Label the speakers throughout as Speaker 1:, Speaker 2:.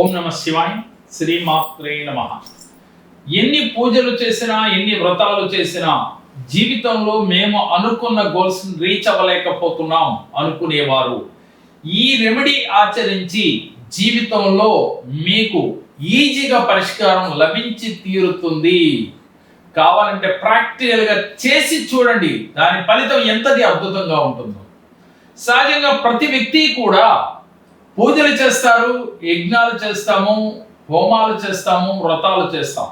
Speaker 1: ఓం నమ శివాయ శ్రీమాత్రే నమ. ఎన్ని పూజలు చేసినా ఎన్ని వ్రతాలు చేసినా జీవితంలో మేము అనుకున్న గోల్స్ రీచ్ అవ్వలేకపోతున్నాం అనుకునేవారు. ఈ రెమెడీ ఆచరించి జీవితంలో మీకు ఈజీగా పరిష్కారం లభించి తీరుతుంది. కావాలంటే ప్రాక్టికల్గా చేసి చూడండి. దాని ఫలితం ఎంతది అద్భుతంగా ఉంటుందో. సహజంగా ప్రతి వ్యక్తి కూడా పూజలు చేస్తారు యజ్ఞాలు చేస్తాము హోమాలు చేస్తాము వ్రతాలు చేస్తాం.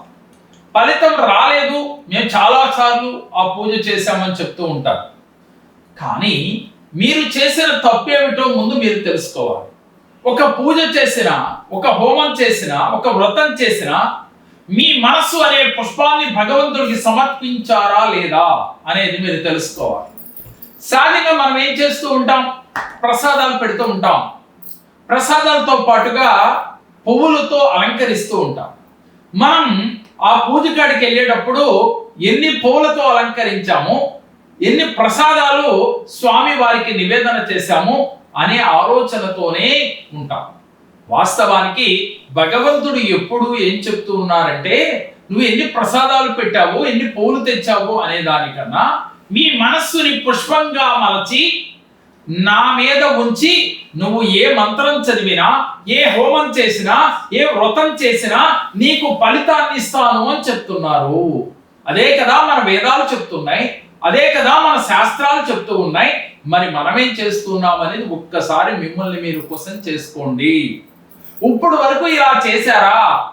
Speaker 1: ఫలితం రాలేదు. మేము చాలాసార్లు ఆ పూజ చేశామని చెప్తూ ఉంటారు. కానీ మీరు చేసిన తప్పేమిటో ముందు మీరు తెలుసుకోవాలి. ఒక పూజ చేసిన ఒక హోమం చేసిన ఒక వ్రతం చేసిన మీ మనస్సు అనే పుష్పాన్ని భగవంతుడికి సమర్పించారా లేదా అనేది మీరు తెలుసుకోవాలి. సహజంగా మనం ఏం చేస్తూ ఉంటాం? ప్రసాదాలు పెడుతూ ఉంటాం. ప్రసాదాలతో పాటుగా పువ్వులతో అలంకరిస్తూ ఉంటాం. మనం ఆ పూజ కాడికి వెళ్ళేటప్పుడు ఎన్ని పువ్వులతో అలంకరించాము ఎన్ని ప్రసాదాలు స్వామి వారికి నివేదన చేశాము అనే ఆలోచనతోనే ఉంటాం. వాస్తవానికి భగవంతుడు ఎప్పుడు ఏం చెప్తూ ఉన్నారంటే నువ్వు ఎన్ని ప్రసాదాలు పెట్టావు ఎన్ని పూలు తెచ్చావు అనే దానికన్నా మీ మనస్సుని పుష్పంగా మలచి నా మీద ఉంచి నువ్వు ఏ మంత్రం చదివినా ఏ హోమం చేసినా ఏ వ్రతం చేసినా నీకు ఫలితాన్ని ఇస్తాను అని చెప్తున్నారు. అదే కదా మన వేదాలు చెప్తున్నాయి అదే కదా మన శాస్త్రాలు చెప్తూ ఉన్నాయి. మరి మనమేం చేస్తున్నాం అనేది ఒక్కసారి మిమ్మల్ని మీరు క్వశ్చన్ చేసుకోండి. ఇప్పుడు వరకు ఇలా చేశారా?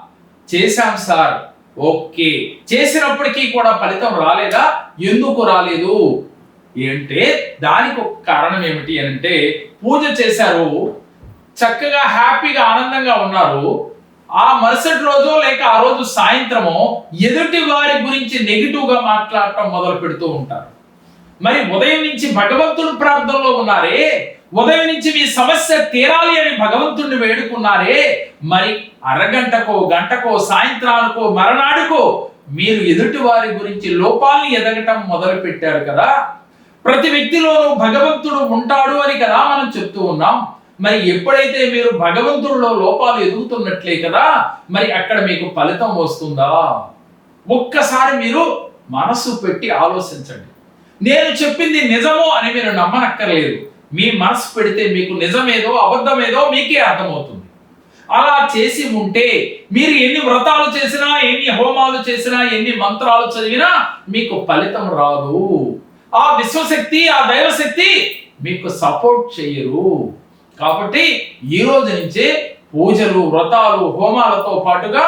Speaker 1: చేశాం సార్. ఓకే. చేసినప్పటికీ కూడా ఫలితం రాలేదా? ఎందుకు రాలేదు? ఏంటే దానికి ఒక కారణం ఏమిటి అని అంటే పూజ చేశారు చక్కగా హ్యాపీగా ఆనందంగా ఉన్నారు. ఆ మరుసటి రోజు లేక ఆ రోజు సాయంత్రము ఎదుటి వారి గురించి నెగిటివ్గా మాట్లాడటం మొదలు పెడుతూ ఉంటారు. మరి ఉదయం నుంచి భగవంతుని ప్రార్థనలో ఉన్నారే ఉదయం నుంచి మీ సమస్య తీరాలి అని భగవంతుణ్ణి వేడుకున్నారే మరి అరగంటకో గంటకో సాయంత్రానికో మరనాడుకో మీరు ఎదుటి వారి గురించి లోపాల్ని ఎదగటం మొదలు పెట్టారు కదా. ప్రతి వ్యక్తిలోనూ భగవంతుడు ఉంటాడు అని కదా మనం చెప్తూ ఉన్నాం. మరి ఎప్పుడైతే మీరు భగవంతుడిలో లోపాలు ఎదుగుతున్నట్లే కదా మరి అక్కడ మీకు ఫలితం వస్తుందా? ఒక్కసారి మీరు మనసు పెట్టి ఆలోచించండి. నేను చెప్పింది నిజము అని మీరు నమ్మనక్కర్లేదు. మీ మనసు పెడితే మీకు నిజమేదో అబద్ధమేదో మీకే అర్థమవుతుంది. అలా చేసి ఉంటే మీరు ఎన్ని వ్రతాలు చేసినా ఎన్ని హోమాలు చేసినా ఎన్ని మంత్రాలు చదివినా మీకు ఫలితం రాదు. ఆ విశ్వశక్తి ఆ దైవశక్తి మీకు సపోర్ట్ చేయరు. కాబట్టి ఈ రోజు నుంచి పూజలు వ్రతాలు హోమాలతో పాటుగా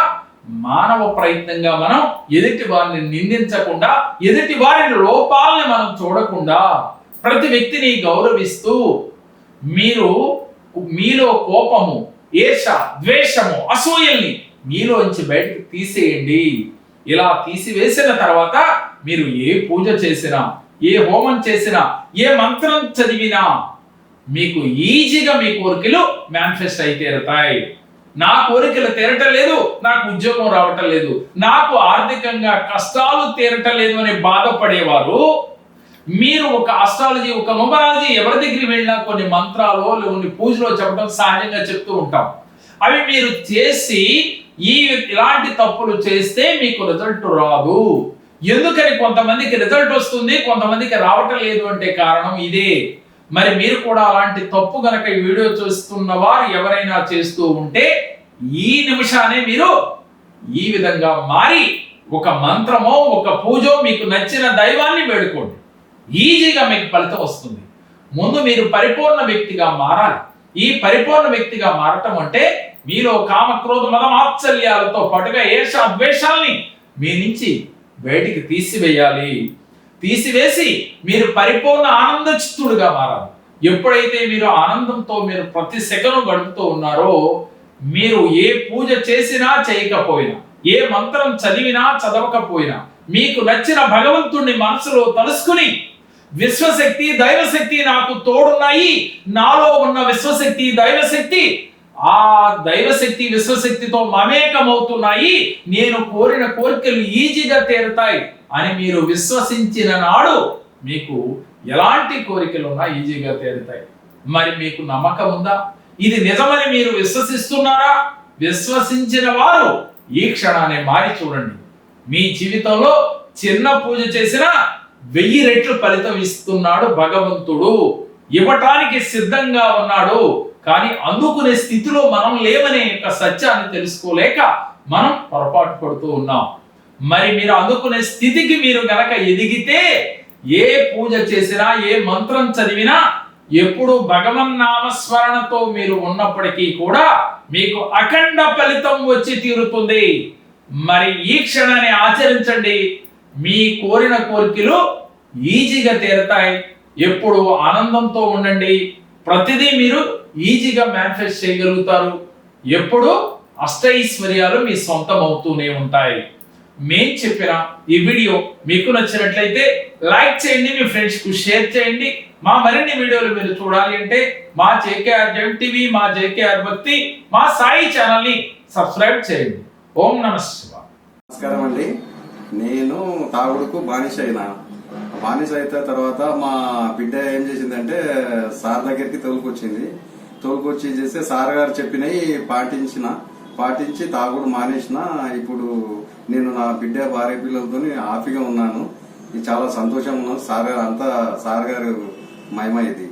Speaker 1: మానవ ప్రయత్నంగా మనం ఎదుటి వారిని నిందించకుండా ఎదుటి వారి లోపాలని మనం చూడకుండా ప్రతి వ్యక్తిని గౌరవిస్తూ మీరు మీలో కోపము ఏష ద్వేషము అసూయల్ని మీలోంచి బయటకు తీసేయండి. ఇలా తీసివేసిన తర్వాత మీరు ఏ పూజ చేసినా ఏ హోమం చేసినా ఏ మంత్రం చదివినా మీకు ఈజీగా మీ కోరికలు మేనిఫెస్ట్ అయి తీరతాయి. నా కోరికలు తీరటం లేదు నాకు ఉద్యోగం రావటం లేదు నాకు ఆర్థికంగా కష్టాలు తీరటం లేదు అని బాధపడేవారు మీరు ఒక అస్ట్రాలజీ ఒక నుమరాలజీ ఎవరి దగ్గరికి వెళ్ళినా కొన్ని మంత్రాలు కొన్ని పూజలో చెప్పడం సహజంగా చెప్తూ ఉంటాం. అవి మీరు చేసి ఈ ఇలాంటి తప్పులు చేస్తే మీకు రిజల్ట్ రాదు. ఎందుకని కొంతమందికి రిజల్ట్ వస్తుంది కొంతమందికి రావటం లేదు అంటే కారణం ఇదే. మరి మీరు కూడా అలాంటి తప్పు గనక ఈ వీడియో చూస్తున్న వారు ఎవరైనా చేస్తూ ఉంటే ఈ నిమిషానే మీరు ఈ విధంగా మారి ఒక మంత్రమో ఒక పూజో మీకు నచ్చిన దైవాన్ని వేడుకోండి. ఈజీగా మీకు ఫలితం వస్తుంది. ముందు మీరు పరిపూర్ణ వ్యక్తిగా మారాలి. ఈ పరిపూర్ణ వ్యక్తిగా మారటం అంటే మీలో కామ క్రోధ మద మాత్సల్యాలతో పాటుగా ఏష ద్వేషాల్ని మీ నుంచి బయటికి తీసివేయాలి. తీసివేసి మీరు పరిపూర్ణ ఆనంద చిత్తుడుగా మారాలి. ఎప్పుడైతే మీరు ఆనందంతో మీరు ప్రతి సెకను గడుపుతూ ఉన్నారో మీరు ఏ పూజ చేసినా చేయకపోయినా ఏ మంత్రం చదివినా చదవకపోయినా మీకు నచ్చిన భగవంతుణ్ణి మనసులో తలుసుకుని విశ్వశక్తి దైవశక్తి నాకు తోడున్నాయి. నాలో ఉన్న విశ్వశక్తి దైవశక్తి ఆ దైవశక్తి విశ్వశక్తితో మమేకమవుతున్నాయి. నేను కోరిన కోరికలు ఈజీగా తీరుతాయి అని మీరు విశ్వసించిన నాడు మీకు ఎలాంటి కోరికలు ఉన్నా ఈజీగా తీరుతాయి. మరి మీకు నమ్మకం ఉందా? ఇది నిజమని మీరు విశ్వసిస్తున్నారా? విశ్వసించిన వారు ఈ క్షణాన్ని మారి చూడండి. మీ జీవితంలో చిన్న పూజ చేసినా వెయ్యి రెట్లు ఫలితం ఇస్తున్నాడు భగవంతుడు. ఇవ్వటానికి సిద్ధంగా ఉన్నాడు. కానీ అందుకునే స్థితిలో మనం లేవనే యొక్క సత్యాన్ని తెలుసుకోలేక మనం పొరపాటు పడుతూ ఉన్నాం. మరి మీరు అందుకునే స్థితికి మీరు గనక ఎదిగితే ఏ పూజ చేసినా ఏ మంత్రం చదివినా ఎప్పుడు భగవన్ నామస్మరణతో మీరు ఉన్నప్పటికీ కూడా మీకు అఖండ ఫలితం వచ్చి తీరుతుంది. మరి ఈ క్షణాన్ని ఆచరించండి. మీ కోరిన కోరికలు ఈజీగా తీరతాయి. ఎప్పుడు ఆనందంతో ఉండండి. ప్రతిదీ మీరు ఈజీగా మేనిఫెస్ట్ చేయగలుగుతారు. ఎప్పుడూ అష్టైశ్వర్యాలు మీ సొంతం అవుతూనే ఉంటాయి. మేం చెప్పిన ఈ వీడియో మీకు నచ్చినట్లయితే లైక్ చేయండి మీ ఫ్రెండ్స్కు షేర్ చేయండి. మా మరిన్ని వీడియోలు మీరు చూడాలి అంటే మా జేకేఆర్ జెమ్ టీవీ మా జేకేఆర్ భక్తి మా సాయి ఛానల్ని సబ్స్క్రైబ్ చేయండి. ఓం నమ
Speaker 2: నమస్కారం అండి. నేను తాగుడుకు బానిస అయినా బానిస అయిన తర్వాత మా బిడ్డ ఏం చేసిందంటే సార్ దగ్గరికి తోలుకొచ్చింది. తోలుకొచ్చి చేస్తే సార్ గారు చెప్పినవి పాటించిన పాటించి తాగుడు మానేసిన. ఇప్పుడు నేను నా బిడ్డ భార్య పిల్లలతో హ్యాపీగా ఉన్నాను. ఇది చాలా సంతోషం ఉన్నాను. సార్ గారు అంతా సార్ గారు మహిమ ఇది.